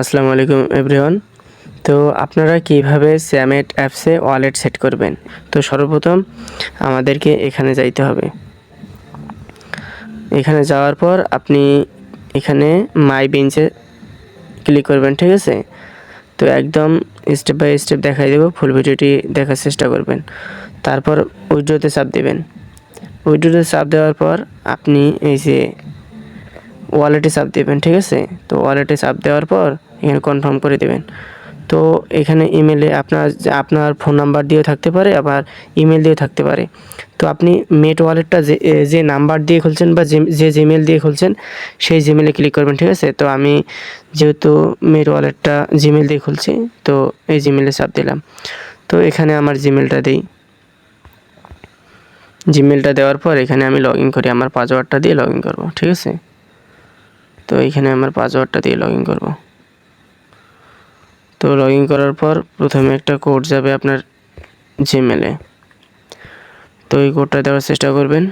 আসসালামু আলাইকুম, এভরিওয়ান। তো আপনারা কীভাবে স্যামেট অ্যাপসে ওয়ালেট সেট করবেন? তো সর্বপ্রথম আমাদেরকে এখানে যাইতে হবে। এখানে যাওয়ার পর আপনি এখানে মাই বেঞ্চে ক্লিক করবেন, ঠিক আছে? তো একদম স্টেপ বাই স্টেপ দেখাই দেবো ফুল ভিডিওটি দেখার চেষ্টা করবেন। তারপর উইড্রোতে চাপ দেবেন। উইড্রোতে চাপ দেওয়ার পর আপনি এই যে ওয়ালেটে চাপ দেবেন, ঠিক আছে? তো ওয়ালেটে চাপ দেওয়ার পর এখানে কনফার্ম করে দেবেন। তো এখানে ইমেলে আপনার আপনার ফোন নাম্বার দিয়েও থাকতে পারে, আবার ইমেল দিয়েও থাকতে পারে। তো আপনি মেট ওয়ালেটটা যে যে নাম্বার দিয়ে খুলছেন বা যে জিমেল দিয়ে খুলছেন, সেই জিমেলে ক্লিক করবেন, ঠিক আছে? তো আমি যেহেতু মেট ওয়ালেটটা জিমেল দিয়ে খুলছি, তো এই জিমেলে চাপ দিলাম। তো এখানে আমার জিমেলটা দিই। জিমেলটা দেওয়ার পর এখানে আমি লগ ইন করি, আমার পাসওয়ার্ডটা দিয়ে লগ ইন করব, ঠিক আছে? তো এইখানে আমার পাসওয়ার্ডটা দিয়ে লগ ইন করব। তো লগ ইন করার পর প্রথমে একটা কোড যাবে আপনার জিমেলে তো এই কোডটা দেওয়ার চেষ্টা করবেন।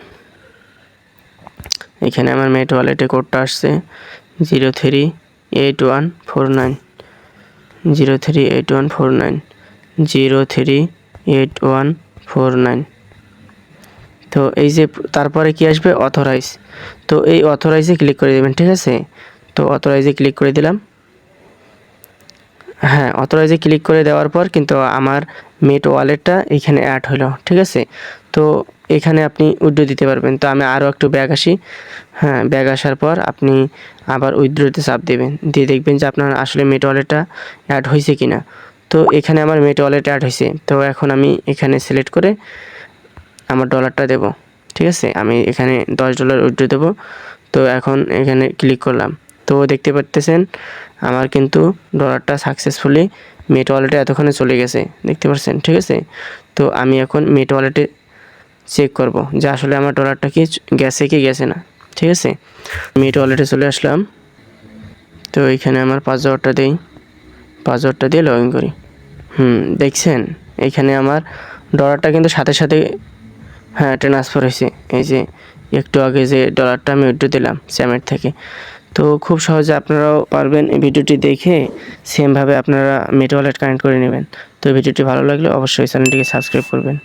এখানে আমার মেট ওয়ালেটে কোডটা আসছে zero three eight one four nine zero three eight one four nine zero three eight one four nine তো এই যে তারপরে কি আসবে? অথরাইজ তো এই অথরাইজে ক্লিক করে দেবেন, ঠিক আছে? তো অথরাইজে ক্লিক করে দিলাম। হ্যাঁ অথরাইজে ক্লিক করে দেওয়ার পর কিন্তু আমার মেট ওয়ালেটটা এখানে অ্যাড হলো, ঠিক আছে? তো এখানে আপনি উইড্রো দিতে পারবেন। তো আমি আরও একটু ব্যাগ আসি। হ্যাঁ ব্যাগ আসার পর আপনি আবার উইথড্রোতে চাপ দেবেন। দিয়ে দেখবেন যে আপনার আসলে মেট ওয়ালেটটা অ্যাড হয়েছে কি না তো এখানে আমার মেট ওয়ালেট অ্যাড হয়েছে তো এখন আমি এখানে সিলেক্ট করে আমার ডলারটা দেব, ঠিক আছে? আমি এখানে দশ ডলার উইথড্রো দেবো। তো এখন এখানে ক্লিক করলাম। তো দেখতে পারতেছেন, আমার কিন্তু ডলারটা সাকসেসফুলি মেট ওয়ালেটে এতক্ষণে চলে গেছে। দেখতে পাচ্ছেন ঠিক আছে? তো আমি এখন মেট ওয়ালেটে চেক করব যে আসলে আমার ডলারটা কি গেছে কি গেছে না, ঠিক আছে? মেট ওয়ালেটে চলে আসলাম। তো এইখানে আমার পাসওয়ার্ডটা দিই। পাসওয়ার্ডটা দিয়ে লগ ইন করি। হুম, দেখছেন? এইখানে আমার ডলারটা কিন্তু সাথে সাথে হ্যাঁ ট্রান্সফার হয়েছে। এই যে একটু আগে যে ডলারটা আমি উইড্রো দিলাম স্যামের থেকে। তো খুব সহজে আপনারাও পারবেন এই ভিডিওটি দেখে সেমভাবে আপনারা মেটো ওয়ালেট কানেক্ট করে নেবেন। তো ভিডিওটি ভালো লাগলে অবশ্যই চ্যানেলটিকে সাবস্ক্রাইব করবেন।